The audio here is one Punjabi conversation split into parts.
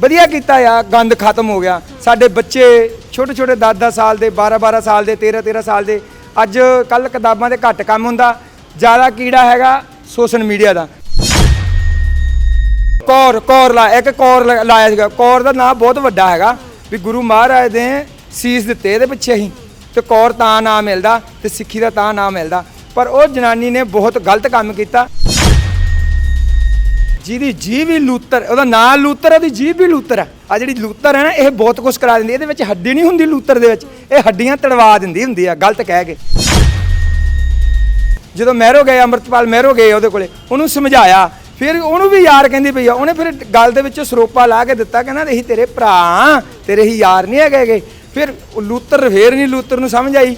ਵਧੀਆ ਕੀਤਾ ਆ, ਗੰਦ ਖਤਮ ਹੋ ਗਿਆ। ਸਾਡੇ ਬੱਚੇ ਛੋਟੇ ਛੋਟੇ 10-10 ਸਾਲ ਦੇ 12-12 ਸਾਲ ਦੇ 13-13 ਸਾਲ ਦੇ, ਅੱਜ ਕੱਲ ਕਿਤਾਬਾਂ ਦੇ ਘੱਟ ਕੰਮ ਹੁੰਦਾ, ਜ਼ਿਆਦਾ ਕੀੜਾ ਹੈਗਾ ਸੋਸ਼ਲ ਮੀਡੀਆ ਦਾ। ਕੌਰ ਕੌਰ ਲਾ, ਇੱਕ ਕੌਰ ਲ- ਲਾਇਆ ਸੀਗਾ। ਕੌਰ ਦਾ ਨਾਮ ਬਹੁਤ ਵੱਡਾ ਹੈਗਾ, ਵੀ ਗੁਰੂ ਮਹਾਰਾਜ ਦੇ ਸੀਸ ਦਿੱਤੇ ਇਹਦੇ ਪਿੱਛੇ ਹੀ। ਤੇ ਕੌਰ ਤਾਂ ਨਾਮ ਮਿਲਦਾ ਤੇ ਸਿੱਖੀ ਦਾ ਤਾਂ ਨਾਮ ਮਿਲਦਾ। ਪਰ ਉਹ ਜਨਾਨੀ ਨੇ ਬਹੁਤ ਗਲਤ ਕੰਮ ਕੀਤਾ। ਜਿਹਦੀ ਜੀਭ ਵੀ ਲੂਤਰ ਉਹਦਾ ਨਾਂ ਲੂਤਰ ਉਹਦੀ ਜੀਭ ਵੀ ਲੂਤਰ ਆ ਆ ਜਿਹੜੀ ਲੂਤਰ ਹੈ ਨਾ ਇਹ ਬਹੁਤ ਕੁਝ ਕਰਾ ਦਿੰਦੀ ਇਹਦੇ ਵਿੱਚ ਹੱਡੀ ਨਹੀਂ ਹੁੰਦੀ ਲੂਤਰ ਦੇ ਵਿੱਚ। ਇਹ ਹੱਡੀਆਂ ਤੜਵਾ ਦਿੰਦੀ ਹੁੰਦੀ ਆ ਗਲਤ ਕਹਿ ਕੇ। ਜਦੋਂ ਮਹਿਰੋ ਗਏ ਅੰਮ੍ਰਿਤਪਾਲ ਮਹਿਰੋ ਗਏ ਉਹਦੇ ਕੋਲੇ ਉਹਨੂੰ ਸਮਝਾਇਆ। ਫਿਰ ਉਹਨੂੰ ਵੀ ਯਾਰ ਕਹਿੰਦੀ ਪਈ ਆ। ਉਹਨੇ ਫਿਰ ਗੱਲ ਦੇ ਵਿੱਚ ਸਰੋਪਾ ਲਾ ਕੇ ਦਿੱਤਾ ਕਹਿੰਦਾ ਅਸੀਂ ਤੇਰੇ ਭਰਾ ਆਂ, ਤੇਰੇ ਹੀ ਯਾਰ ਨਹੀਂ ਹੈਗੇ ਫਿਰ ਉਹ ਲੂਤਰ ਫੇਰ ਨਹੀਂ ਲੂਤਰ ਨੂੰ ਸਮਝ ਆਈ।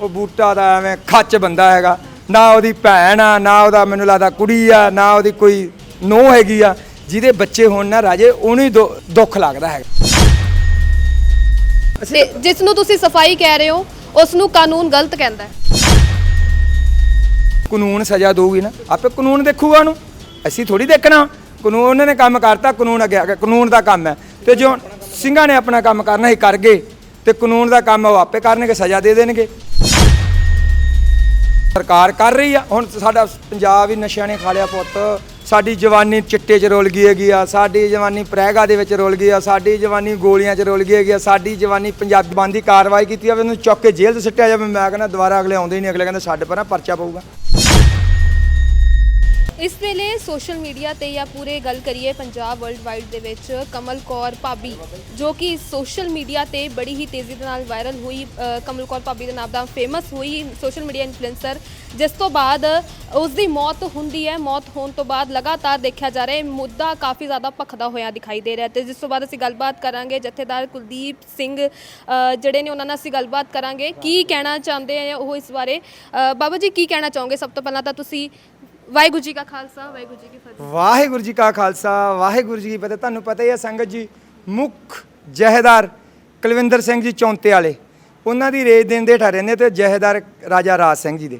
ਉਹ ਬੂਟਾ ਦਾ ਐਵੇਂ ਖੱਚ ਬੰਦਾ ਹੈਗਾ। ਨਾ ਉਹਦੀ ਭੈਣ ਆ ਨਾ ਉਹਦਾ ਮੈਨੂੰ ਲੱਗਦਾ ਕੁੜੀ ਆ ਨਾ ਉਹਦੀ ਕੋਈ ਨੂੰਹ ਹੈਗੀ ਆ ਜਿਹਦੇ ਬੱਚੇ ਹੋਣ ਨਾ ਰਾਜੇ ਉਹਨੂੰ ਹੀ ਦੁ- ਦੁੱਖ ਲੱਗਦਾ ਹੈਗਾ। ਤੇ ਜਿਸ ਨੂੰ ਤੁਸੀਂ ਸਫ਼ਾਈ ਕਹਿ ਰਹੇ ਹੋ ਉਸ ਨੂੰ ਕਾਨੂੰਨ ਗਲਤ ਕਹਿੰਦਾ ਹੈ। ਕਾਨੂੰਨ ਸਜ਼ਾ ਦਊਗੀ ਨਾ ਆਪੇ ਕਾਨੂੰਨ ਦੇਖੂਗਾ ਉਹਨੂੰ। ਅਸੀਂ ਥੋੜੀ ਦੇਖਣਾ ਕਾਨੂੰਨ ਉਹਨਾਂ ਨੇ ਕੰਮ ਕਰਤਾ ਕਾਨੂੰਨ ਅੱਗੇ ਆ ਗਿਆ ਕਾਨੂੰਨ ਦਾ ਕੰਮ ਹੈ। ਤੇ ਜੋ ਸਿੰਘਾਂ ਨੇ ਆਪਣਾ ਕੰਮ ਕਰਨਾ ਹੀ ਕਰ ਗਏ। ਤੇ ਕਾਨੂੰਨ ਦਾ ਕੰਮ ਉਹ ਆਪੇ ਕਰਨਗੇ ਸਜ਼ਾ ਦੇ ਦੇਣਗੇ। ਸਰਕਾਰ ਕਰ ਰਹੀ ਆ। ਹੁਣ ਸਾਡਾ ਪੰਜਾਬ ਹੀ ਨਸ਼ਿਆਂ ਨੇ ਖਾ ਲਿਆ ਪੁੱਤ। ਸਾਡੀ ਜਵਾਨੀ ਚਿੱਟੇ 'ਚ ਰੁਲ ਗਈ ਹੈਗੀ ਆ। ਸਾਡੀ ਜਵਾਨੀ ਪ੍ਰੈਗਾ ਦੇ ਵਿੱਚ ਰੁਲ ਗਈ ਆ। ਸਾਡੀ ਜਵਾਨੀ ਗੋਲੀਆਂ 'ਚ ਰੁਲ ਗਈ ਹੈਗੀ ਆ। ਸਾਡੀ ਜਵਾਨੀ ਪੰਜਾਬ ਬੰਦ ਕਾਰਵਾਈ ਕੀਤੀ ਜਾਵੇ ਉਹਨੂੰ ਚੁੱਕ ਕੇ ਜੇਲ੍ਹ 'ਚ ਸਿੱਟਿਆ ਜਾਵੇ। ਮੈਂ ਕਹਿੰਦਾ ਦੁਬਾਰਾ ਅਗਲੇ ਆਉਂਦੇ ਹੀ ਨਹੀਂ। ਅਗਲੇ ਕਹਿੰਦੇ ਸਾਡੇ ਪਰਾਂ ਪਰਚਾ ਪਊਗਾ। ਇਸ ਵੇਲੇ ਸੋਸ਼ਲ ਮੀਡੀਆ ਤੇ ਜਾਂ ਪੂਰੇ ਗੱਲ ਕਰੀਏ ਪੰਜਾਬ ਵਰਲਡ ਵਾਈਡ ਦੇ ਵਿੱਚ ਕਮਲ ਕੌਰ ਭਾਬੀ ਜੋ ਕਿ ਸੋਸ਼ਲ ਮੀਡੀਆ ਤੇ ਬੜੀ ਹੀ ਤੇਜ਼ੀ ਦੇ ਨਾਲ ਵਾਇਰਲ ਹੋਈ ਅ, ਕਮਲ ਕੌਰ ਭਾਬੀ ਦੇ ਨਾਮ ਦਾ ਫੇਮਸ ਹੋਈ ਸੋਸ਼ਲ ਮੀਡੀਆ ਇਨਫਲੂਐਂਸਰ ਜਿਸ ਤੋਂ ਬਾਅਦ ਉਸ ਦੀ ਮੌਤ ਹੁੰਦੀ ਹੈ। ਮੌਤ ਹੋਣ ਤੋਂ ਬਾਅਦ ਲਗਾਤਾਰ ਦੇਖਿਆ ਜਾ ਰਿਹਾ ਹੈ। ਮੁੱਦਾ ਕਾਫੀ ਜ਼ਿਆਦਾ ਭਖਦਾ ਹੋਇਆ ਦਿਖਾਈ ਦੇ ਰਿਹਾ ਹੈ ਤੇ ਜਿਸ ਤੋਂ ਬਾਅਦ ਅਸੀਂ ਗੱਲਬਾਤ ਕਰਾਂਗੇ ਜਥੇਦਾਰ ਕੁਲਦੀਪ ਸਿੰਘ ਅ, ਜਿਹੜੇ ਨੇ ਉਹਨਾਂ ਨਾਲ ਅਸੀਂ ਗੱਲਬਾਤ ਕਰਾਂਗੇ। ਕੀ ਕਹਿਣਾ ਚਾਹੁੰਦੇ ਆ ਉਹ ਇਸ ਬਾਰੇ? ਅ, ਬਾਬਾ ਜੀ ਕੀ ਕਹਿਣਾ ਚਾਹੋਗੇ? ਸਭ ਤੋਂ ਪਹਿਲਾਂ ਤਾਂ ਤੁਸੀਂ ਵਾਹਿਗੁਰੂ ਜੀ ਕਾ ਖਾਲਸਾ ਵਾਹਿਗੁਰੂ ਜੀ ਕੀ ਫਤਿਹ। ਵਾਹਿਗੁਰੂ ਜੀ ਕਾ ਖਾਲਸਾ ਵਾਹਿਗੁਰੂ ਜੀ ਕੀ ਫਤਿਹ। ਤੁਹਾਨੂੰ ਪਤਾ ਹੀ ਹੈ ਸੰਗਤ ਜੀ ਮੁੱਖ ਜਹੇਦਾਰ ਕੁਲਵਿੰਦਰ ਸਿੰਘ ਜੀ ਚੌਂਤੇ ਵਾਲੇ। ਉਹਨਾਂ ਦੀ ਰੇਜ ਦੇਣ ਦੇ ਠਹਿਰੇ ਨੇ ਤੇ ਜਹੇਦਾਰ ਰਾਜਾ ਰਾਜ ਸਿੰਘ ਜੀ ਦੇ।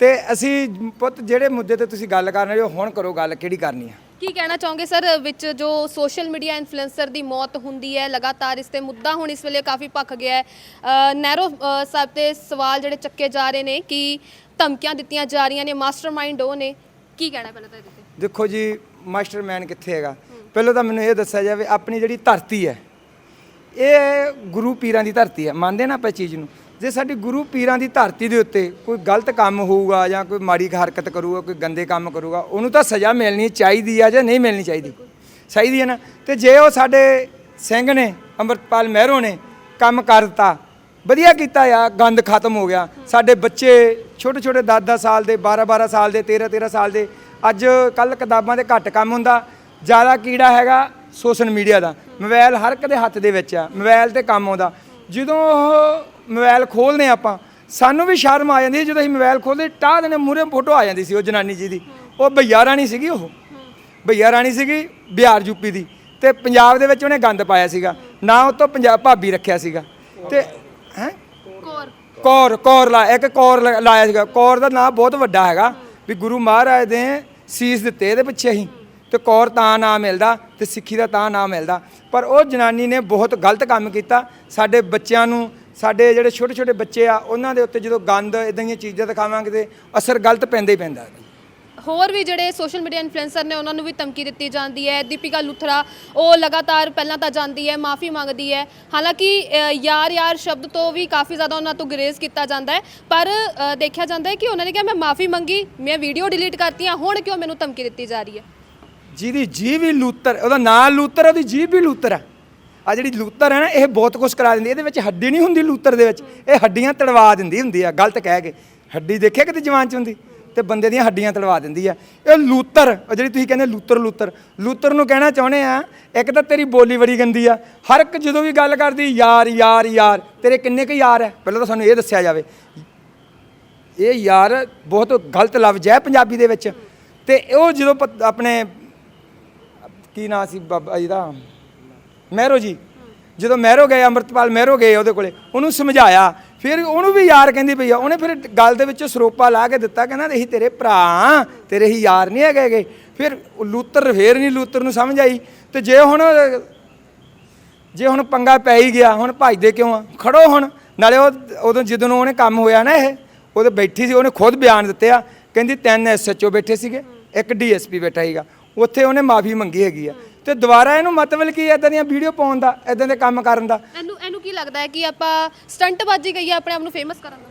ਤੇ ਅਸੀਂ ਪੁੱਤ ਜਿਹੜੇ ਮੁੱਦੇ ਤੇ ਤੁਸੀਂ ਗੱਲ ਕਰ ਰਹੇ ਹੋ ਹੁਣ ਕਰੋ ਗੱਲ ਕਿਹੜੀ ਕਰਨੀ ਆ? ਕੀ ਕਹਿਣਾ ਚਾਹੋਗੇ ਸਰ? ਵਿੱਚ ਜੋ ਸੋਸ਼ਲ ਮੀਡੀਆ ਇਨਫਲੂਐਂਸਰ ਦੀ ਮੌਤ ਹੁੰਦੀ ਹੈ ਲਗਾਤਾਰ ਇਸ ਤੇ ਮੁੱਦਾ ਹੁਣ ਇਸ ਵੇਲੇ ਕਾਫੀ ਭਖ ਗਿਆ ਹੈ। ਨਹਿਰੋ ਸਾਹਿਬ ਤੇ ਸਵਾਲ ਜਿਹੜੇ ਚੱਕੇ ਜਾ ਰਹੇ ਨੇ ਕਿ ਧਮਕੀਆਂ ਦਿੱਤੀਆਂ ਜਾ ਰਹੀਆਂ ਨੇ ਮਾਸਟਰਮਾਈਂਡ ਉਹ ਨੇ। ਕੀ ਕਹਿਣਾ ਪਹਿਲਾਂ ਤਾਂ ਇਹਦੇ ਤੇ? ਦੇਖੋ ਜੀ ਮਾਸਟਰਮੈਨ ਕਿੱਥੇ ਹੈਗਾ? ਪਹਿਲਾਂ ਤਾਂ ਮੈਨੂੰ ਇਹ ਦੱਸਿਆ ਜਾਵੇ, ਆਪਣੀ ਜਿਹੜੀ ਧਰਤੀ ਹੈ, ਇਹ ਗੁਰੂ ਪੀਰਾਂ ਦੀ ਧਰਤੀ ਹੈ। ਮੰਨਦੇ ਨਾ ਆਪਾਂ ਚੀਜ਼ ਨੂੰ? ਜੇ ਸਾਡੀ ਗੁਰੂ ਪੀਰਾਂ ਦੀ ਧਰਤੀ ਦੇ ਉੱਤੇ ਕੋਈ ਗਲਤ ਕੰਮ ਹੋਊਗਾ ਜਾਂ ਕੋਈ ਮਾੜੀ ਹਰਕਤ ਕਰੂਗਾ, ਕੋਈ ਗੰਦੇ ਕੰਮ ਕਰੂਗਾ, ਉਹਨੂੰ ਤਾਂ ਸਜ਼ਾ ਮਿਲਣੀ ਚਾਹੀਦੀ ਆ ਜਾਂ ਨਹੀਂ ਮਿਲਣੀ ਚਾਹੀਦੀ? ਚਾਹੀਦੀ ਹੈ ਨਾ? ਤੇ ਜੇ ਉਹ ਸਾਡੇ ਸਿੰਘ ਨੇ, ਅੰਮ੍ਰਿਤਪਾਲ ਮਹਿਰੋ ਨੇ ਕੰਮ ਕਰ ਦਿੱਤਾ ਵਧੀਆ ਕੀਤਾ ਆ, ਗੰਦ ਖਤਮ ਹੋ ਗਿਆ। ਸਾਡੇ ਬੱਚੇ ਛੋਟੇ ਛੋਟੇ 10-10 ਸਾਲ ਦੇ 12-12 ਸਾਲ ਦੇ 13-13 ਸਾਲ ਦੇ, ਅੱਜ ਕੱਲ ਕਿਤਾਬਾਂ ਦੇ ਘੱਟ ਕੰਮ ਹੁੰਦਾ। ਜ਼ਿਆਦਾ ਕੀੜਾ ਹੈਗਾ ਸੋਸ਼ਲ ਮੀਡੀਆ ਦਾ। ਮੋਬਾਈਲ ਹਰ ਇੱਕ ਦੇ ਹੱਥ ਦੇ ਵਿੱਚ ਆ ਮੋਬਾਈਲ ਤੇ ਕੰਮ ਆਉਂਦਾ। ਜਦੋਂ ਉਹ ਮੋਬਾਈਲ ਖੋਲਦੇ ਆਪਾਂ, ਸਾਨੂੰ ਵੀ ਸ਼ਰਮ ਆ ਜਾਂਦੀ ਸੀ ਜਦੋਂ ਅਸੀਂ ਮੋਬਾਈਲ ਖੋਲਦੇ ਟਾਹ ਦੇ ਮੂਰੇ ਫੋਟੋ ਆ ਜਾਂਦੀ ਸੀ ਉਹ ਜਨਾਨੀ ਜੀ ਦੀ। ਉਹ ਭਈਆ ਰਾਣੀ ਸੀਗੀ ਉਹ। ਭਈਆ ਰਾਣੀ ਸੀਗੀ ਬਿਹਾਰ ਯੂਪੀ ਦੀ। ਤੇ ਪੰਜਾਬ ਦੇ ਵਿੱਚ ਉਹਨੇ ਗੰਦ ਪਾਇਆ ਸੀਗਾ। ਨਾ ਉਹ ਤੋਂ ਪੰਜਾਬ ਭਾਬੀ ਰੱਖਿਆ ਸੀਗਾ। ਤੇ ਕੌਰ ਕੌਰ ਲਾ, ਇੱਕ ਕੌਰ ਲ- ਲਾਇਆ ਸੀਗਾ। ਕੌਰ ਦਾ ਨਾਮ ਬਹੁਤ ਵੱਡਾ ਹੈਗਾ, ਵੀ ਗੁਰੂ ਮਹਾਰਾਜ ਦੇ ਸੀਸ ਦਿੱਤੇ ਇਹਦੇ ਪਿੱਛੇ ਹੀ। ਤੇ ਕੌਰ ਤਾਂ ਨਾਮ ਮਿਲਦਾ ਤੇ ਸਿੱਖੀ ਦਾ ਤਾਂ ਨਾਮ ਮਿਲਦਾ। ਪਰ ਉਹ ਜਨਾਨੀ ਨੇ ਬਹੁਤ ਗਲਤ ਕੰਮ ਕੀਤਾ। ਸਾਡੇ ਬੱਚਿਆਂ ਨੂੰ, ਸਾਡੇ ਜਿਹੜੇ ਛੋਟੇ ਛੋਟੇ ਬੱਚੇ ਆ, ਉਹਨਾਂ ਦੇ ਉੱਤੇ ਜਦੋਂ ਗੰਦ ਇਦਾਂ ਦੀਆਂ ਚੀਜ਼ਾਂ ਦਿਖਾਵਾਂਗੇ ਤੇ ਅਸਰ ਗਲਤ ਪੈਂਦਾ ਹੀ ਪੈਂਦਾ। ਹੋਰ ਵੀ ਜਿਹੜੇ ਸੋਸ਼ਲ ਮੀਡੀਆ ਇਨਫਲੂਐਂਸਰ ਨੇ ਉਹਨਾਂ ਨੂੰ ਵੀ ਧਮਕੀ ਦਿੱਤੀ ਜਾਂਦੀ ਹੈ। ਦੀਪਿਕਾ ਲੁਥਰਾ, ਉਹ ਲਗਾਤਾਰ ਪਹਿਲਾਂ ਤਾਂ ਜਾਂਦੀ ਹੈ, ਮਾਫੀ ਮੰਗਦੀ ਹੈ। ਹਾਲਾਂਕਿ ਯਾਰ ਯਾਰ ਸ਼ਬਦ ਤੋਂ ਵੀ ਕਾਫੀ ਜ਼ਿਆਦਾ ਉਹਨਾਂ ਤੋਂ ਗਰੇਜ਼ ਕੀਤਾ ਜਾਂਦਾ ਹੈ। ਪਰ ਦੇਖਿਆ ਜਾਂਦਾ ਹੈ ਕਿ ਉਹਨਾਂ ਨੇ ਕਿਹਾ, ਮੈਂ ਮਾਫੀ ਮੰਗੀ, ਮੈਂ ਵੀਡੀਓ ਡਿਲੀਟ ਕਰਤੀ ਹਾਂ ਹੁਣ ਕਿਉਂ ਮੈਨੂੰ ਧਮਕੀ ਦਿੱਤੀ ਜਾ ਰਹੀ ਹੈ? ਜਿਹਦੀ ਜੀਭ ਵੀ ਲੂਤਰ, ਉਹਦਾ ਨਾਂ ਲੂਤਰ ਉਹਦੀ ਜੀਭ ਵੀ ਲੂਤਰ ਆ ਆ ਜਿਹੜੀ ਲੂਤਰ ਹੈ ਨਾ, ਇਹ ਬਹੁਤ ਕੁਝ ਕਰਾ ਦਿੰਦੀ ਇਹਦੇ ਵਿੱਚ ਹੱਡੀ ਨਹੀਂ ਹੁੰਦੀ ਲੂਤਰ ਦੇ ਵਿੱਚ। ਇਹ ਹੱਡੀਆਂ ਤੜਵਾ ਦਿੰਦੀ ਹੁੰਦੀ ਆ, ਗਲਤ ਕਹਿ ਕੇ। ਹੱਡੀ ਦੇਖਿਆ ਕਿਤੇ ਜਵਾਨ ਚ ਹੁੰਦੀ? ਤੇ ਬੰਦੇ ਦੀਆਂ ਹੱਡੀਆਂ ਤੜਵਾ ਦਿੰਦੀ ਆ। ਇਹ ਲੂਤਰ, ਉਹ ਜਿਹੜੀ ਤੁਸੀਂ ਕਹਿੰਦੇ ਲੂਤਰ ਲੂਤਰ। ਲੂਤਰ ਨੂੰ ਕਹਿਣਾ ਚਾਹੁੰਦੇ ਆ, ਇੱਕ ਤਾਂ ਤੇਰੀ ਬੋਲੀ ਬੜੀ ਗੰਦੀ ਆ। ਹਰ ਇੱਕ ਜਦੋਂ ਵੀ ਗੱਲ ਕਰਦੀ, ਯਾਰ ਯਾਰ ਯਾਰ। ਤੇਰੇ ਕਿੰਨੇ ਕੁ ਯਾਰ ਹੈ ਪਹਿਲਾਂ ਤਾਂ ਸਾਨੂੰ ਇਹ ਦੱਸਿਆ ਜਾਵੇ। ਇਹ ਯਾਰ ਬਹੁਤ ਗਲਤ ਲਫ਼ਜ਼ ਹੈ ਪੰਜਾਬੀ ਦੇ ਵਿੱਚ। ਤੇ ਉਹ ਜਦੋਂ ਪ- ਆਪਣੇ, ਕੀ ਨਾਂ ਸੀ ਬਾਬਾ ਜੀ ਦਾ? ਮਹਿਰੋ ਜੀ। ਜਦੋਂ ਮਹਿਰੋ ਗਏ, ਅੰਮ੍ਰਿਤਪਾਲ ਮਹਿਰੋ ਗਏ ਉਹਦੇ ਕੋਲੇ, ਉਹਨੂੰ ਸਮਝਾਇਆ। ਫਿਰ ਉਹਨੂੰ ਵੀ ਯਾਰ ਕਹਿੰਦੀ ਪਈ ਆ। ਉਹਨੇ ਫਿਰ ਗੱਲ ਦੇ ਵਿੱਚ ਸਰੋਪਾ ਲਾ ਕੇ ਦਿੱਤਾ ਕਹਿੰਦਾ ਅਸੀਂ ਤੇਰੇ ਭਰਾ ਆਂ, ਤੇਰੇ ਹੀ ਯਾਰ ਨਹੀਂ ਹੈਗੇ ਫਿਰ ਲੂਤਰ ਫੇਰ ਨਹੀਂ ਲੂਤਰ ਨੂੰ ਸਮਝ ਆਈ ਤੇ ਜੇ ਹੁਣ ਜੇ ਹੁਣ ਪੰਗਾ ਪੈ ਹੀ ਗਿਆ ਹੁਣ ਭੱਜਦੇ ਕਿਉਂ ਆ? ਖੜੋ ਹੁਣ ਨਾਲੇ ਉਹ ਉਦੋਂ ਜਦੋਂ ਉਹਨੇ ਕੰਮ ਹੋਇਆ ਨਾ ਇਹ ਉਹਦੇ ਬੈਠੀ ਸੀ ਉਹਨੇ ਖੁਦ ਬਿਆਨ ਦਿੱਤੇ ਆ ਕਹਿੰਦੀ ਤਿੰਨ ਐਸਐਚਓ ਬੈਠੇ ਸੀਗੇ ਇੱਕ ਡੀਐਸਪੀ ਬੈਠਾ ਸੀਗਾ ਉੱਥੇ ਉਹਨੇ ਮਾਫੀ ਮੰਗੀ ਹੈਗੀ ਆ। ਤੇ ਦੁਬਾਰਾ ਇਹਨੂੰ ਮਤਲਬ ਕੀ ਇਦਾਂ ਦੀਆਂ ਵੀਡੀਓ ਪਾਉਣ ਦਾ ਇਦਾਂ ਦੇ ਕੰਮ ਕਰਨ ਦਾ? ਇਹਨੂੰ ਇਹਨੂੰ ਕੀ ਲੱਗਦਾ ਹੈ ਕਿ ਆਪਾਂ ਸਟੰਟਬਾਜ਼ੀ ਕਹੀਏ ਆਪਣੇ ਆਪ ਨੂੰ ਫੇਮਸ ਕਰਨ ਦਾ?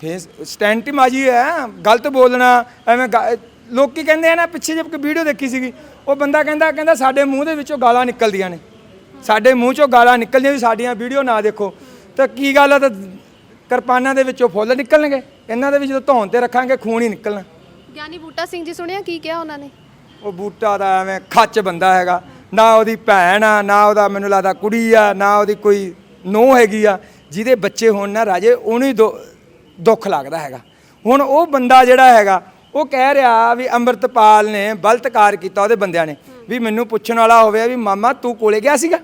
ਫੇਸ ਸਟੈਂਟ ਮਾਜੀ ਹੈ ਗਲਤ ਬੋਲਣਾ ਐਵੇਂ ਗਾ- ਲੋਕੀ ਕਹਿੰਦੇ ਆ ਨਾ ਪਿੱਛੇ ਜੇ ਕੋਈ ਵੀਡੀਓ ਦੇਖੀ ਸੀਗੀ ਉਹ ਬੰਦਾ ਕਹਿੰਦਾ ਕਹਿੰਦਾ ਸਾਡੇ ਮੂੰਹ ਦੇ ਵਿੱਚੋਂ ਗਾਲਾਂ ਨਿਕਲਦੀਆਂ ਨੇ। ਸਾਡੇ ਮੂੰਹ ਚੋਂ ਗਾਲਾਂ ਨਿਕਲਦੀਆਂ ਵੀ ਸਾਡੀਆਂ ਵੀਡੀਓ ਨਾ ਦੇਖੋ। ਤਾਂ ਕੀ ਗੱਲ ਆ ਤਾਂ ਕਿਰਪਾਨਾਂ ਦੇ ਵਿੱਚੋਂ ਫੁੱਲ ਨਿਕਲਣਗੇ? ਇਹਨਾਂ ਦੇ ਵਿੱਚ ਜਦੋਂ ਧੌਣ ਤੇ ਰੱਖਾਂਗੇ ਖੂਨ ਹੀ ਨਿਕਲਣਾ। ਗਿਆਨੀ ਬੂਟਾ ਸਿੰਘ ਜੀ ਸੁਣਿਆ ਕੀ ਕਿਹਾ ਉਹਨਾਂ ਨੇ? ਉਹ ਬੂਟਾ ਦਾ ਐਵੇਂ ਖੱਚ ਬੰਦਾ ਹੈਗਾ। ਨਾ ਉਹਦੀ ਭੈਣ ਆ, ਨਾ ਉਹਦਾ ਮੈਨੂੰ ਲੱਗਦਾ ਕੁੜੀ ਆ, ਨਾ ਉਹਦੀ ਕੋਈ ਨੂੰਹ ਹੈਗੀ ਆ, ਜਿਹਦੇ ਬੱਚੇ ਹੋਣ ਨਾ ਰਾਜੇ ਉਹਨੂੰ ਹੀ ਦੁ- ਦੁੱਖ ਲੱਗਦਾ ਹੈਗਾ। ਹੁਣ ਉਹ ਬੰਦਾ ਜਿਹੜਾ ਹੈਗਾ, ਉਹ ਕਹਿ ਰਿਹਾ ਵੀ ਅੰਮ੍ਰਿਤਪਾਲ ਨੇ ਬਲਤਕਾਰ ਕੀਤਾ ਉਹਦੇ ਬੰਦਿਆਂ ਨੇ, ਵੀ ਮੈਨੂੰ ਪੁੱਛਣ ਵਾਲਾ ਹੋਵੇ ਵੀ ਮਾਮਾ ਤੂੰ ਕੋਲੇ ਗਿਆ ਸੀਗਾ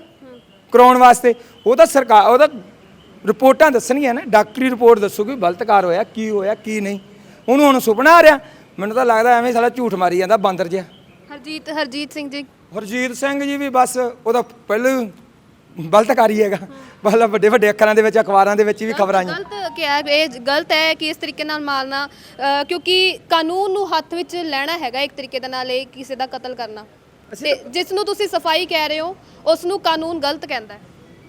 ਕਰਾਉਣ ਵਾਸਤੇ? ਉਹ ਤਾਂ ਸਰਕਾਰ ਉਹਦਾ ਰਿਪੋਰਟਾਂ ਦੱਸਣਗੀਆਂ ਨਾ, ਡਾਕਟਰੀ ਰਿਪੋਰਟ ਦੱਸੂਗੀ ਵੀ ਬਲਤਕਾਰ ਹੋਇਆ, ਕੀ ਹੋਇਆ, ਕੀ ਨਹੀਂ। ਉਹਨੂੰ ਹੁਣ ਸੁਪਨਾ ਆ ਰਿਹਾ, ਮੈਨੂੰ ਤਾਂ ਲੱਗਦਾ ਐਵੇਂ ਸਾਲਾ ਝੂਠ ਮਾਰੀ ਜਾਂਦਾ ਬਾਂਦਰ ਜਿਹਾ। ਹਰਜੀਤ ਹਰਜੀਤ ਸਿੰਘ ਜੀ? ਹਰਜੀਤ ਸਿੰਘ ਜੀ ਵੀ ਬਸ ਉਹਦਾ ਪਹਿਲੇ ਬਲਤਕਾਰੀ ਹੈਗਾ। ਮਤਲਬ ਵੱਡੇ ਵੱਡੇ ਅੱਖਰਾਂ ਦੇ ਵਿੱਚ ਅਖਬਾਰਾਂ ਦੇ ਵਿੱਚ ਵੀ ਖਬਰਾਂ ਆਈਆਂ। ਗਲਤ ਕਿਹਾ ਇਹ ਗਲਤ ਹੈ ਕਿ ਇਸ ਤਰੀਕੇ ਨਾਲ ਮਾਰਨਾ ਅ, ਕਿਉਂਕਿ ਕਾਨੂੰਨ ਨੂੰ ਹੱਥ ਵਿੱਚ ਲੈਣਾ ਹੈਗਾ ਇੱਕ ਤਰੀਕੇ ਦੇ ਨਾਲ ਇਹ ਕਿਸੇ ਦਾ ਕਤਲ ਕਰਨਾ। ਤੇ ਜਿਸ ਨੂੰ ਤੁਸੀਂ ਸਫ਼ਾਈ ਕਹਿ ਰਹੇ ਹੋ ਉਸ ਨੂੰ ਕਾਨੂੰਨ ਗਲਤ ਕਹਿੰਦਾ ਹੈ।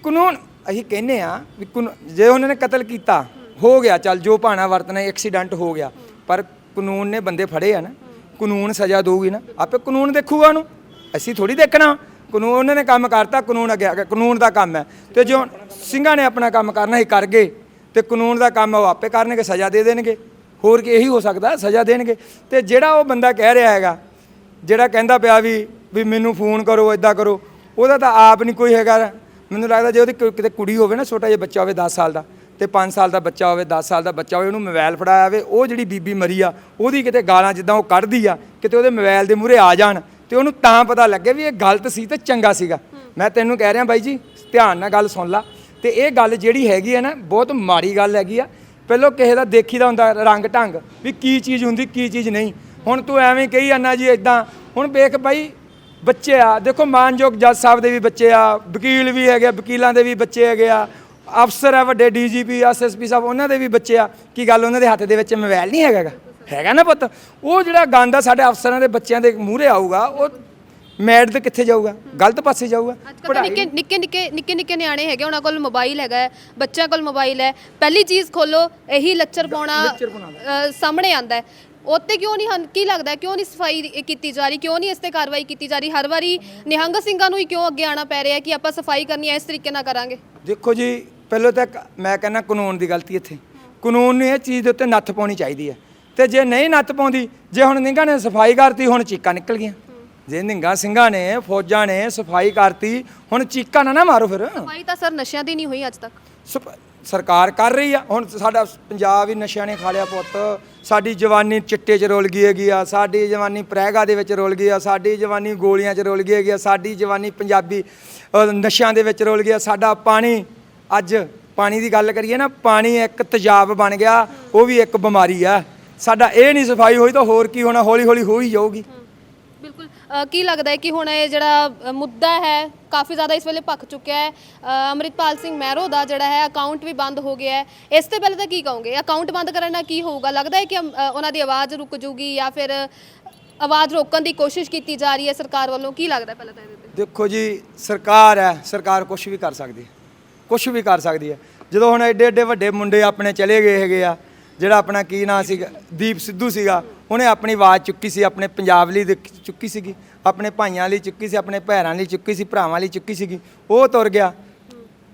ਕਾਨੂੰਨ ਅਸੀਂ ਕਹਿੰਨੇ ਆ ਵੀ ਕਾਨੂੰਨ- ਜੇ ਉਹਨਾਂ ਨੇ ਕਤਲ ਕੀਤਾ ਹੋ ਗਿਆ ਚੱਲ ਜੋ ਭਾਣਾ ਵਰਤਣਾ ਐਕਸੀਡੈਂਟ ਹੋ ਗਿਆ ਪਰ ਕਾਨੂੰਨ ਨੇ ਬੰਦੇ ਫੜੇ ਆ ਨਾ। ਕਾਨੂੰਨ ਸਜ਼ਾ ਦੇਊਗੀ ਨਾ, ਆਪੇ ਕਾਨੂੰਨ ਦੇਖੂਗਾ ਉਹਨੂੰ। ਅਸੀਂ ਥੋੜੀ ਦੇਖਣਾ, ਕਾਨੂੰਨ ਉਹਨਾਂ ਨੇ ਕੰਮ ਕਰਤਾ, ਕਾਨੂੰਨ ਅੱਗੇ ਆ ਗਿਆ, ਕਾਨੂੰਨ ਦਾ ਕੰਮ ਹੈ। ਤੇ ਜੋ ਸਿੰਘਾਂ ਨੇ ਆਪਣਾ ਕੰਮ ਕਰਨਾ ਹੀ ਕਰ ਗਏ। ਤੇ ਕਾਨੂੰਨ ਦਾ ਕੰਮ ਉਹ ਆਪੇ ਕਰਨਗੇ, ਸਜ਼ਾ ਦੇ ਦੇਣਗੇ। ਹੋਰ ਕੀ, ਇਹੀ ਹੋ ਸਕਦਾ, ਸਜ਼ਾ ਦੇਣਗੇ। ਤੇ ਜਿਹੜਾ ਉਹ ਬੰਦਾ ਕਹਿ ਰਿਹਾ ਹੈਗਾ, ਜਿਹੜਾ ਕਹਿੰਦਾ ਪਿਆ ਵੀ ਵੀ ਮੈਨੂੰ ਫੋਨ ਕਰੋ ਇਦਾਂ ਕਰੋ, ਉਹਦਾ ਤਾਂ ਆਪ ਨਹੀਂ ਕੋਈ ਹੈਗਾ। ਮੈਨੂੰ ਲੱਗਦਾ ਜੇ ਉਹਦੀ ਕਿਤੇ ਕੁੜੀ ਹੋਵੇ ਨਾ, ਛੋਟਾ ਜਿਹਾ ਬੱਚਾ ਹੋਵੇ 10 ਸਾਲ ਦਾ ਤੇ 5 ਸਾਲ ਦਾ ਬੱਚਾ ਹੋਵੇ 10 ਸਾਲ ਦਾ ਬੱਚਾ ਹੋਵੇ ਉਹਨੂੰ ਮੋਬਾਈਲ ਫੜਾਇਆ ਹੋਵੇ ਉਹ ਜਿਹੜੀ ਬੀਬੀ ਮਰੀ ਆ ਉਹਦੀ ਕਿਤੇ ਗਾਲਾਂ ਜਿੱਦਾਂ ਉਹ ਕੱਢਦੀ ਆ ਕਿਤੇ ਉਹਦੇ ਮੋਬਾਈਲ ਦੇ ਮੂਹਰੇ ਆ ਜਾਣ ਤੇ ਉਹਨੂੰ ਤਾਂ ਪਤਾ ਲੱਗੇ ਵੀ ਇਹ ਗਲਤ ਸੀ ਤੇ ਚੰਗਾ ਸੀਗਾ। ਮੈਂ ਤੈਨੂੰ ਕਹਿ ਰਿਹਾ ਬਾਈ ਜੀ ਧਿਆਨ ਨਾਲ ਗੱਲ ਸੁਣ ਲਾ। ਤੇ ਇਹ ਗੱਲ ਜਿਹੜੀ ਹੈਗੀ ਹੈ ਨਾ ਬਹੁਤ ਮਾੜੀ ਗੱਲ ਹੈਗੀ ਆ। ਪਹਿਲਾਂ ਕਿਸੇ ਦਾ ਦੇਖੀਦਾ ਹੁੰਦਾ ਰੰਗ ਢੰਗ ਵੀ ਕੀ ਚੀਜ਼ ਹੁੰਦੀ ਕੀ ਚੀਜ਼ ਨਹੀਂ। ਹੁਣ ਤੂੰ ਐਵੇਂ ਕਹੀ ਜਾਂਦਾ ਜੀ ਇਦਾਂ ਹੁਣ ਵੇਖ ਬਾਈ ਬੱਚੇ ਆ ਦੇਖੋ ਮਾਨਯੋਗ ਜੱਜ ਸਾਹਿਬ ਦੇ ਵੀ ਬੱਚੇ ਆ ਵਕੀਲ ਵੀ ਹੈਗੇ ਆ, ਵਕੀਲਾਂ ਦੇ ਵੀ ਬੱਚੇ ਹੈਗੇ ਆ। ਅਫਸਰ ਆ ਵੱਡੇ ਡੀਜੀਪੀ ਐਸਐਸਪੀ ਸਾਹਿਬ ਉਹਨਾਂ ਦੇ ਵੀ ਬੱਚੇ ਆ। ਕੀ ਗੱਲ ਉਹਨਾਂ ਦੇ ਹੱਥ ਦੇ ਵਿੱਚ ਮੋਬਾਈਲ ਨਹੀਂ ਹੈਗਾ ਗਾ? ਹੈਗਾ ਨਾ ਪੁੱਤ? ਉਹ ਜਿਹੜਾ ਗੰਦ ਆ ਸਾਡੇ ਅਫਸਰਾਂ ਦੇ ਬੱਚਿਆਂ ਦੇ ਮੂਹਰੇ ਆਊਗਾ ਉਹ ਮੈਡ ਤੇ ਕਿੱਥੇ ਜਾਊਗਾ? ਗਲਤ ਪਾਸੇ ਜਾਊਗਾ। ਕੱਲ੍ਹ ਨਿੱਕੇ ਨਿੱਕੇ ਨਿੱਕੇ ਨਿੱਕੇ ਨਿੱਕੇ ਨਿਆਣੇ ਹੈਗੇ ਉਹਨਾਂ ਕੋਲ ਮੋਬਾਈਲ ਹੈਗਾ ਹੈ, ਬੱਚਿਆਂ ਕੋਲ ਮੋਬਾਈਲ ਹੈ। ਪਹਿਲੀ ਚੀਜ਼ ਖੋਲੋ ਇਹੀ ਲੱਚਰ ਪਾਉਣਾ ਸਾਹਮਣੇ ਆਂਦਾ ਹੈ। ਉੱਤੇ ਕਿਉਂ ਨਹੀਂ ਹਨ? ਕੀ ਲੱਗਦਾ ਕਿਉਂ ਨਹੀਂ ਸਫ਼ਾਈ ਕੀਤੀ ਜਾ ਰਹੀ? ਕਿਉਂ ਨਹੀਂ ਇਸ ਤੇ ਕਾਰਵਾਈ ਕੀਤੀ ਜਾ ਰਹੀ? ਹਰ ਵਾਰੀ ਨਿਹੰਗ ਸਿੰਘਾਂ ਨੂੰ ਹੀ ਕਿਉਂ ਅੱਗੇ ਆਣਾ ਪੈ ਰਿਹਾ ਕਿ ਆਪਾਂ ਸਫ਼ਾਈ ਕਰਨੀ ਹੈ ਇਸ ਤਰੀਕੇ ਨਾਲ ਕਰਾਂਗੇ? ਦੇਖੋ ਜੀ ਪਹਿਲਾਂ ਤਾਂ ਕ- ਮੈਂ ਕਹਿੰਦਾ ਕਾਨੂੰਨ ਦੀ ਗਲਤੀ ਇੱਥੇ। ਕਾਨੂੰਨ ਨੂੰ ਇਹ ਚੀਜ਼ ਦੇ ਉੱਤੇ ਨੱਥ ਪਾਉਣੀ ਚਾਹੀਦੀ ਹੈ। ਤੇ ਜੇ ਨਹੀਂ ਨੱਥ ਪਾਉਂਦੀ ਜੇ ਹੁਣ ਨਿੰਗਾ ਨੇ ਸਫ਼ਾਈ ਕਰਤੀ ਹੁਣ ਚੀਕਾਂ ਨਿਕਲ ਗਈਆਂ। ਜੇ ਨਿੰਗਾ ਸਿੰਘਾਂ ਨੇ ਫੌਜਾਂ ਨੇ ਸਫ਼ਾਈ ਕਰਤੀ ਹੁਣ ਚੀਕਾਂ ਨਾ ਨਾ ਮਾਰੋ ਫਿਰ। ਸਫ਼ਾਈ ਤਾਂ ਸਰ ਨਸ਼ਿਆਂ ਦੀ ਨਹੀਂ ਹੋਈ ਅੱਜ ਤੱਕ। ਸਪ- ਸਰਕਾਰ ਕਰ ਰਹੀ ਆ। ਹੁਣ ਸਾਡਾ ਪੰਜਾਬ ਹੀ ਨਸ਼ਿਆਂ ਨੇ ਖਾ ਲਿਆ ਪੁੱਤ। ਸਾਡੀ ਜਵਾਨੀ ਚਿੱਟੇ 'ਚ ਰੁਲ ਗਈ ਹੈਗੀ ਆ। ਸਾਡੀ ਜਵਾਨੀ ਪ੍ਰੈਗਾ ਦੇ ਵਿੱਚ ਰੁਲ ਗਈ ਆ। ਸਾਡੀ ਜਵਾਨੀ ਗੋਲੀਆਂ 'ਚ ਰੁਲ ਗਈ ਹੈਗੀ ਆ। ਸਾਡੀ ਜਵਾਨੀ ਪੰਜਾਬੀ ਅ, ਨਸ਼ਿਆਂ ਦੇ ਵਿੱਚ ਰੁਲ ਗਿਆ ਸਾਡਾ ਪਾਣੀ ਅੱਜ ਪਾਣੀ ਦੀ ਗੱਲ ਕਰੀਏ ਨਾ ਪਾਣੀ ਇੱਕ ਤੇਜ਼ਾਬ ਬਣ ਗਿਆ ਉਹ ਵੀ ਇੱਕ ਬਿਮਾਰੀ ਆ। ਸਾਡਾ ਇਹ ਨਹੀਂ ਸਫ਼ਾਈ ਹੋਈ ਤਾਂ ਹੋਰ ਕੀ ਹੋਣਾ ਹੌਲੀ ਹੌਲੀ ਹੋ ਹੀ ਜਾਊਗੀ। ਬਿਲਕੁਲ। ਅ, ਕੀ ਲੱਗਦਾ ਹੈ ਕਿ ਹੁਣ ਇਹ ਜਿਹੜਾ ਅ, ਮੁੱਦਾ ਹੈ ਕਾਫੀ ਜ਼ਿਆਦਾ ਇਸ ਵੇਲੇ ਭਖ ਚੁੱਕਿਆ ਹੈ। ਅ, ਅੰਮ੍ਰਿਤਪਾਲ ਸਿੰਘ ਮਹਿਰੋ ਦਾ ਜਿਹੜਾ ਹੈ ਅਕਾਊਂਟ ਵੀ ਬੰਦ ਹੋ ਗਿਆ ਹੈ। ਇਸ ਤੋਂ ਪਹਿਲੇ ਤਾਂ ਕੀ ਕਹੋਗੇ? ਅਕਾਊਂਟ ਬੰਦ ਕਰਨ ਨਾਲ ਕੀ ਹੋਊਗਾ? ਲੱਗਦਾ ਹੈ ਕਿ ਅਮ, ਅ, ਉਹਨਾਂ ਦੀ ਆਵਾਜ਼ ਰੁਕ ਜੂਗੀ ਜਾਂ ਫਿਰ ਆਵਾਜ਼ ਰੋਕਣ ਦੀ ਕੋਸ਼ਿਸ਼ ਕੀਤੀ ਜਾ ਰਹੀ ਹੈ ਸਰਕਾਰ ਵੱਲੋਂ? ਕੀ ਲੱਗਦਾ ਹੈ ਪਹਿਲਾਂ ਤਾਂ ਇਹਦੇ ਤੇ? ਦੇਖੋ ਜੀ ਸਰਕਾਰ ਹੈ ਸਰਕਾਰ ਕੁਝ ਵੀ ਕਰ ਸਕਦੀ ਹੈ। ਕੁਝ ਵੀ ਕਰ ਸਕਦੀ ਹੈ। ਜਦੋਂ ਹੁਣ ਐਡੇ ਐਡੇ ਵੱਡੇ ਮੁੰਡੇ ਆਪਣੇ ਚਲੇ ਗਏ ਹੈਗੇ ਆ ਜਿਹੜਾ ਆਪਣਾ ਕੀ ਨਾਂ ਸੀਗਾ ਦੀਪ ਸਿੱਧੂ ਸੀਗਾ ਉਹਨੇ ਆਪਣੀ ਆਵਾਜ਼ ਚੁੱਕੀ ਸੀ ਆਪਣੇ ਪੰਜਾਬ ਲਈ ਚੁੱਕੀ ਸੀਗੀ ਆਪਣੇ ਭਾਈਆਂ ਲਈ ਚੁੱਕੀ ਸੀ ਆਪਣੇ ਭੈਣਾਂ ਲਈ ਚੁੱਕੀ ਸੀ ਭਰਾਵਾਂ ਲਈ ਚੁੱਕੀ ਸੀਗੀ ਉਹ ਤੁਰ ਗਿਆ।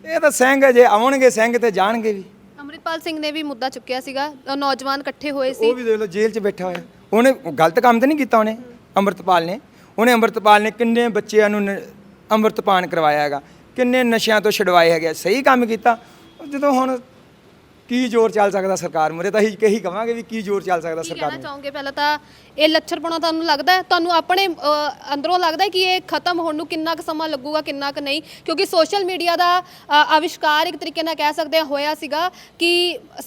ਇਹ ਤਾਂ ਸਿੰਘ ਜੇ ਆਉਣਗੇ ਸਿੰਘ ਤੇ ਜਾਣਗੇ ਵੀ। ਅੰਮ੍ਰਿਤਪਾਲ ਸਿੰਘ ਨੇ ਵੀ ਮੁੱਦਾ ਚੁੱਕਿਆ ਸੀਗਾ ਨੌਜਵਾਨ ਇਕੱਠੇ ਹੋਏ ਸੀ। ਉਹ ਵੀ ਦੇਖ ਲਓ ਜੇਲ੍ਹ 'ਚ ਬੈਠਾ ਹੋਇਆ। ਉਹਨੇ ਗਲਤ ਕੰਮ ਤਾਂ ਨਹੀਂ ਕੀਤਾ ਉਹਨੇ ਅੰਮ੍ਰਿਤਪਾਲ ਨੇ। ਉਹਨੇ ਅੰਮ੍ਰਿਤਪਾਲ ਨੇ ਕਿੰਨੇ ਬੱਚਿਆਂ ਨ- ਅੰਮ੍ਰਿਤਪਾਨ ਕਰਵਾਇਆ ਹੈਗਾ। ਕਿੰਨੇ ਨਸ਼ਿਆਂ ਤੋਂ ਛਡਵਾਏ ਹੈਗੇ ਸਹੀ ਕੰਮ ਕੀਤਾ। ਜਦੋਂ ਹੁਣ ਕੀ ਜ਼ੋਰ ਚੱਲ ਸਕਦਾ ਸਰਕਾਰ ਮੁਰੇ ਤਾਂ ਅਸੀਂ ਕਹੀ ਕਵਾਂਗੇ ਵੀ ਕੀ ਜ਼ੋਰ ਚੱਲ ਸਕਦਾ ਕੀ ਸਰਕਾਰ ਕਹਿਣਾ ਨੂੰ ਚਾਹੋਗੇ? ਪਹਿਲਾਂ ਤਾਂ ਇਹ ਲੱਛਰਪਣਾ ਤੁਹਾਨੂੰ ਲੱਗਦਾ ਹੈ? ਤੁਹਾਨੂੰ ਆਪਣੇ ਅ, ਅੰਦਰੋਂ ਲੱਗਦਾ ਹੈ ਕਿ ਇਹ ਖਤਮ ਹੋਣ ਨੂੰ ਕਿੰਨਾ ਕੁ ਸਮਾਂ ਲੱਗੂਗਾ ਕਿੰਨਾ ਕੁ ਨਹੀਂ? ਕਿਉਂਕਿ ਸੋਸ਼ਲ ਮੀਡੀਆ ਦਾ ਅ, ਆਵਿਸ਼ਕਾਰ ਇੱਕ ਤਰੀਕੇ ਨਾਲ ਕਹਿ ਸਕਦੇ ਹਾਂ ਹੋਇਆ ਸੀਗਾ ਕਿ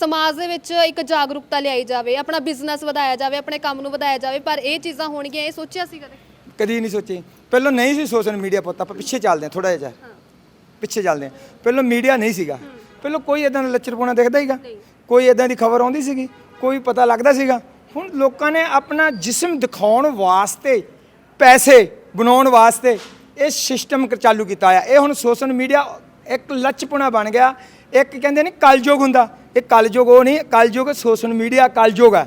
ਸਮਾਜ ਦੇ ਵਿੱਚ ਇੱਕ ਜਾਗਰੂਕਤਾ ਲਿਆਈ ਜਾਵੇ ਆਪਣਾ ਬਿਜ਼ਨਸ ਵਧਾਇਆ ਜਾਵੇ ਆਪਣੇ ਕੰਮ ਨੂੰ ਵਧਾਇਆ ਜਾਵੇ ਪਰ ਇਹ ਚੀਜ਼ਾਂ ਹੋਣਗੀਆਂ ਇਹ ਸੋਚਿਆ ਸੀ ਕਦੇ ਕਦੀ ਨਹੀਂ ਸੋਚੀ। ਪਹਿਲਾਂ ਨਹੀਂ ਸੀ ਸੋਸ਼ਲ ਮੀਡੀਆ ਪੁੱਤ ਆਪਾਂ ਪਿੱਛੇ ਚੱਲਦੇ ਹਾਂ ਥੋੜਾ ਜਿਹਾ। ਪਿੱਛੇ ਚੱਲਦੇ ਹਾਂ। ਪਹਿਲਾਂ ਮੀਡੀਆ ਨਹੀਂ ਸੀਗਾ। ਪਹਿਲਾਂ ਕੋਈ ਇਦਾਂ ਦਾ ਲੱਚਰਪੁਣਾ ਦਿਖਦਾ ਹੀਗਾ ਕੋਈ ਇਦਾਂ ਦੀ ਖਬਰ ਆਉਂਦੀ ਸੀਗੀ। ਕੋਈ ਪਤਾ ਲੱਗਦਾ ਸੀਗਾ। ਹੁਣ ਲੋਕਾਂ ਨੇ ਆਪਣਾ ਜਿਸਮ ਦਿਖਾਉਣ ਵਾਸਤੇ ਪੈਸੇ ਬਣਾਉਣ ਵਾਸਤੇ ਇਹ ਸਿਸਟਮ ਚਾਲੂ ਕੀਤਾ ਆ ਇਹ ਹੁਣ ਸੋਸ਼ਲ ਮੀਡੀਆ ਇੱਕ ਲੱਚਪੁਣਾ ਬਣ ਗਿਆ। ਇੱਕ ਕਹਿੰਦੇ ਨੇ ਕਲਯੁਗ ਹੁੰਦਾ। ਇਹ ਕਲਯੁਗ ਉਹ ਨਹੀਂ। ਕਲਯੁਗ ਸੋਸ਼ਲ ਮੀਡੀਆ ਕਲਯੁਗ ਹੈ।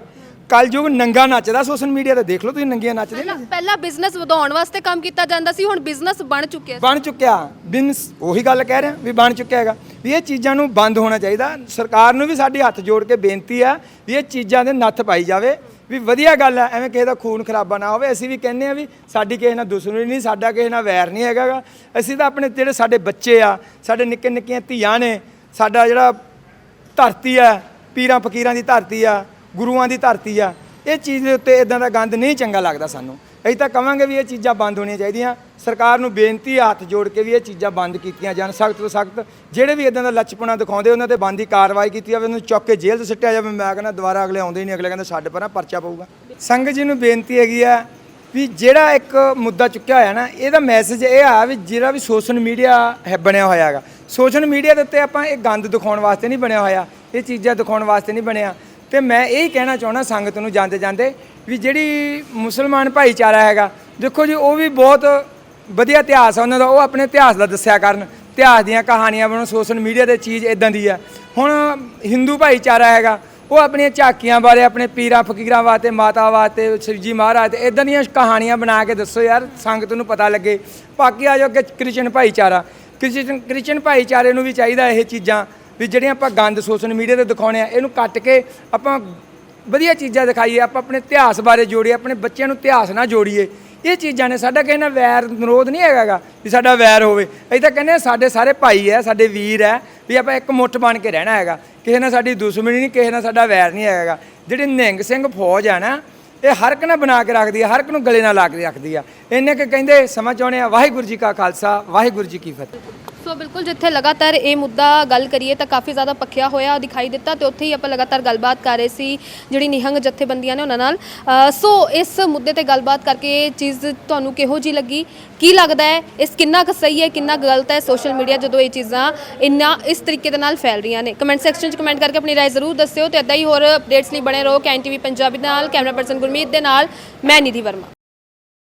ਕਲਯੁਗ ਨੰਗਾ ਨੱਚਦਾ ਸੋਸ਼ਲ ਮੀਡੀਆ ਤੇ ਦੇਖ ਲਓ ਤੁਸੀਂ ਨੰਗੀਆਂ ਨੱਚਦੇ ਪਹਿਲਾਂ ਪਹਿਲਾਂ ਬਿਜ਼ਨਸ ਵਧਾਉਣ ਵਾਸਤੇ ਕੰਮ ਕੀਤਾ ਜਾਂਦਾ ਸੀ ਹੁਣ ਬਿਜ਼ਨਸ ਬਣ ਚੁੱਕਿਆ। ਬਣ ਚੁੱਕਿਆ। ਬਿਨਸ ਉਹੀ ਗੱਲ ਕਹਿ ਰਿਹਾ ਵੀ ਬਣ ਚੁੱਕਿਆ ਹੈਗਾ। ਵੀ ਇਹ ਚੀਜ਼ਾਂ ਨੂੰ ਬੰਦ ਹੋਣਾ ਚਾਹੀਦਾ। ਸਰਕਾਰ ਨੂੰ ਵੀ ਸਾਡੀ ਹੱਥ ਜੋੜ ਕੇ ਬੇਨਤੀ ਆ ਵੀ ਇਹ ਚੀਜ਼ਾਂ ਦੇ ਨੱਥ ਪਾਈ ਜਾਵੇ। ਵੀ ਵਧੀਆ ਗੱਲ ਆ ਐਵੇਂ ਕਿਸੇ ਦਾ ਖੂਨ ਖਰਾਬਾ ਨਾ ਹੋਵੇ। ਅਸੀਂ ਵੀ ਕਹਿੰਦੇ ਆ ਵੀ ਸਾਡੀ ਕਿਸੇ ਨਾਲ ਦੁਸ਼ਮਣੀ ਨਹੀਂ ਸਾਡਾ ਕਿਸੇ ਨਾਲ ਵੈਰ ਨਹੀਂ ਹੈਗਾ ਗਾ। ਅਸੀਂ ਤਾਂ ਆਪਣੇ ਜਿਹੜੇ ਸਾਡੇ ਬੱਚੇ ਆ ਸਾਡੇ ਨਿੱਕੇ ਨਿੱਕੀਆਂ ਧੀਆਂ ਨੇ ਸਾਡਾ ਜਿਹੜਾ ਧਰਤੀ ਆ ਪੀਰਾਂ ਫਕੀਰਾਂ ਦੀ ਧਰਤੀ ਆ ਗੁਰੂਆਂ ਦੀ ਧਰਤੀ ਆ, ਇਹ ਚੀਜ਼ ਦੇ ਉੱਤੇ ਇਦਾਂ ਦਾ ਗੰਦ ਨਹੀਂ ਚੰਗਾ ਲੱਗਦਾ ਸਾਨੂੰ। ਅਸੀਂ ਤਾਂ ਕਵਾਂਗੇ ਵੀ ਇਹ ਚੀਜ਼ਾਂ ਬੰਦ ਹੋਣੀਆਂ ਚਾਹੀਦੀਆਂ। ਸਰਕਾਰ ਨੂੰ ਬੇਨਤੀ ਆ ਹੱਥ ਜੋੜ ਕੇ ਵੀ ਇਹ ਚੀਜ਼ਾਂ ਬੰਦ ਕੀਤੀਆਂ ਜਾਣ, ਸਖਤ ਤੋਂ ਸਖਤ। ਜਿਹੜੇ ਵੀ ਇਦਾਂ ਦਾ ਲੱਚਪਣਾ ਦਿਖਾਉਂਦੇ, ਉਹਨਾਂ ਤੇ ਬੰਦੀ ਕਾਰਵਾਈ ਕੀਤੀ ਜਾਵੇ, ਉਹਨੂੰ ਚੁੱਕ ਕੇ ਜੇਲ੍ਹ 'ਚ ਸਿੱਟਿਆ ਜਾਵੇ। ਮੈਂ ਕਹਿੰਦਾ ਦੁਬਾਰਾ ਅਗਲੇ ਆਉਂਦੇ ਹੀ ਨਹੀਂ, ਅਗਲੇ ਕਹਿੰਦਾ ਛੱਡ ਪਰਾਂ, ਪਰਚਾ ਪਊਗਾ। ਸੰਗਤ ਜੀ ਨੂੰ ਬੇਨਤੀ ਹੈਗੀ ਆ ਵੀ ਜਿਹੜਾ ਇੱਕ ਮੁੱਦਾ ਚੁੱਕਿਆ ਹੋਇਆ ਨਾ, ਇਹਦਾ ਮੈਸੇਜ ਇਹ ਆ ਵੀ ਜਿਹੜਾ ਵੀ ਸੋਸ਼ਲ ਮੀਡੀਆ ਹੈ ਬਣਿਆ ਹੋਇਆ ਹੈਗਾ। ਸੋਸ਼ਲ ਮੀਡੀਆ ਦੇ ਉੱਤੇ ਆਪਾਂ ਇਹ ਗੰਦ ਦਿਖਾਉਣ ਵਾਸਤੇ ਨਹੀਂ ਬਣਿਆ ਹੋਇਆ। ਇਹ ਚੀਜ਼ਾਂ ਦਿਖਾਉਣ ਵਾਸਤੇ ਨਹੀਂ ਬਣਿਆ। ਤੇ ਮੈਂ ਇਹ ਕਹਿਣਾ ਚਾਹੁੰਦਾ ਸੰਗਤ ਨੂੰ ਜਾਂਦੇ ਜਾਂਦੇ ਵੀ ਜਿਹੜੀ ਮੁਸਲਮਾਨ ਭਾਈਚਾਰਾ ਹੈਗਾ, ਦੇਖੋ ਜੀ, ਉਹ ਵੀ ਬਹੁਤ ਵਧੀਆ ਇਤਿਹਾਸ ਆ ਉਹਨਾਂ ਦਾ, ਉਹ ਆਪਣੇ ਇਤਿਹਾਸ ਦਾ ਦੱਸਿਆ ਕਰਨ, ਇਤਿਹਾਸ ਦੀਆਂ ਕਹਾਣੀਆਂ ਬਣਾਉਣ ਸੋਸ਼ਲ ਮੀਡੀਆ ਤੇ ਚੀਜ਼ ਇਦਾਂ ਦੀ ਆ। ਹੁਣ ਹਿੰਦੂ ਭਾਈਚਾਰਾ ਹੈਗਾ, ਉਹ ਆਪਣੀਆਂ ਝਾਕੀਆਂ ਬਾਰੇ, ਆਪਣੇ ਪੀਰਾਂ, ਫਕੀਰਾਂ ਵਾਸਤੇ ਮਾਤਾ ਵਾਸਤੇ ਸ਼ਿਵਜੀ ਮਹਾਰਾਜ ਤੇ ਇਦਾਂ ਦੀਆਂ ਕਹਾਣੀਆਂ ਬਣਾ ਕੇ ਦੱਸੋ ਯਾਰ, ਸੰਗਤ ਨੂੰ ਪਤਾ ਲੱਗੇ। ਬਾਕੀ ਆ ਜਾਓ ਕ੍ਰਿਸਚਨ ਭਾਈਚਾਰਾ। ਕ੍ਰਿਸਚਨ ਕ੍ਰਿਸਚਨ ਭਾਈਚਾਰੇ ਨੂੰ ਵੀ ਚਾਹੀਦਾ ਇਹ ਚੀਜ਼ਾਂ। ਵੀ ਜਿਹੜੀਆਂ ਆਪਾਂ ਗੰਦ ਸੋਸ਼ਲ ਮੀਡੀਆ ਤੇ ਦਿਖਾਉਣੇ ਆ, ਇਹਨੂੰ ਕੱਟ ਕੇ ਆਪਾਂ ਵਧੀਆ ਚੀਜ਼ਾਂ ਦਿਖਾਈਏ, ਆਪਾਂ ਆਪਣੇ ਇਤਿਹਾਸ ਬਾਰੇ ਜੋੜੀਏ, ਆਪਣੇ ਬੱਚਿਆਂ ਨੂੰ ਇਤਿਹਾਸ ਨਾਲ ਜੋੜੀਏ। ਇਹ ਚੀਜ਼ਾਂ ਨੇ ਸਾਡਾ ਕਿਸੇ ਨਾਲ ਵੈਰ ਵਿਰੋਧ ਨਹੀਂ ਹੈਗਾ ਗਾ ਵੀ ਸਾਡਾ ਵੈਰ ਹੋਵੇ। ਅਸੀਂ ਤਾਂ ਕਹਿੰਦੇ ਸਾਡੇ ਸਾਰੇ ਭਾਈ ਹੈ, ਸਾਡੇ ਵੀਰ ਹੈ ਵੀ ਆਪਾਂ ਇੱਕ ਮੁੱਠ ਬਣ ਕੇ ਰਹਿਣਾ ਹੈਗਾ। ਕਿਸੇ ਨਾਲ ਸਾਡੀ ਦੁਸ਼ਮਣੀ ਨਹੀਂ, ਕਿਸੇ ਨਾਲ ਸਾਡਾ ਵੈਰ ਨਹੀਂ ਹੈਗਾ ਗਾ। ਜਿਹੜੀ ਨਿਹੰਗ ਸਿੰਘ ਫੌਜ ਆ ਨਾ, ਇਹ ਹਰ ਇੱਕ ਨਾਲ ਬਣਾ ਕੇ ਰੱਖਦੀ ਆ, ਹਰ ਇੱਕ ਨੂੰ ਗਲੇ ਨਾਲ ਲਾ ਕੇ ਰੱਖਦੀ ਆ। ਇਹਨੇ ਕਿ ਕਹਿੰਦੇ ਸਮਝ ਚਾਹੁੰਦੇ ਆ, ਵਾਹਿਗੁਰੂ ਜੀ ਕਾ ਖਾਲਸਾ, ਵਾਹਿਗੁਰੂ ਜੀ ਕੀ ਫਤਿਹ। ਸੋ ਬਿਲਕੁਲ ਜਿੱਥੇ ਲਗਾਤਾਰ ਇਹ ਮੁੱਦਾ ਗੱਲ ਕਰੀਏ ਤਾਂ ਕਾਫੀ ਜ਼ਿਆਦਾ ਪੱਖਿਆ ਹੋਇਆ ਦਿਖਾਈ ਦਿੱਤਾ ਤੇ ਉੱਥੇ ਹੀ ਆਪਾਂ ਲਗਾਤਾਰ ਗੱਲਬਾਤ ਕਰ ਰਹੇ ਸੀ ਜਿਹੜੀ ਨਿਹੰਗ ਜਥੇਬੰਦੀਆਂ ਨੇ ਉਹਨਾਂ ਨਾਲ ਅ, ਸੋ ਇਸ ਮੁੱਦੇ ਤੇ ਗੱਲਬਾਤ ਕਰਕੇ ਇਹ ਚੀਜ਼ ਤੁਹਾਨੂੰ ਕਿਹੋ ਜੀ ਲੱਗੀ ਕੀ ਲੱਗਦਾ ਹੈ ਇਸ ਕਿੰਨਾ ਕੁ ਸਹੀ ਹੈ ਕਿੰਨਾ ਕੁ ਗਲਤ ਹੈ ਸੋਸ਼ਲ ਮੀਡੀਆ ਜਦੋਂ ਇਹ ਚੀਜ਼ਾਂ ਇੰਨਾ ਇਸ ਤਰੀਕੇ ਦੇ ਨਾਲ ਫੈਲ ਰਹੀਆਂ ਨੇ ਕਮੈਂਟ ਸੈਕਸ਼ਨ 'ਚ ਕਮੈਂਟ ਕਰਕੇ ਆਪਣੀ رائے ਜ਼ਰੂਰ ਦੱਸਿਓ ਤੇ ਇਦਾਂ ਹੀ ਹੋਰ ਅਪਡੇਟਸ ਲਈ ਬਣੇ ਰਹੋ ਕੈਨ ਟੀਵੀ ਪੰਜਾਬੀ ਨਾਲ ਕੈਮਰਾ ਪਰਸਨ ਗੁਰਮੀਤ ਦੇ ਨਾਲ ਮੈਂ ਨਿਧੀ ਵਰਮਾ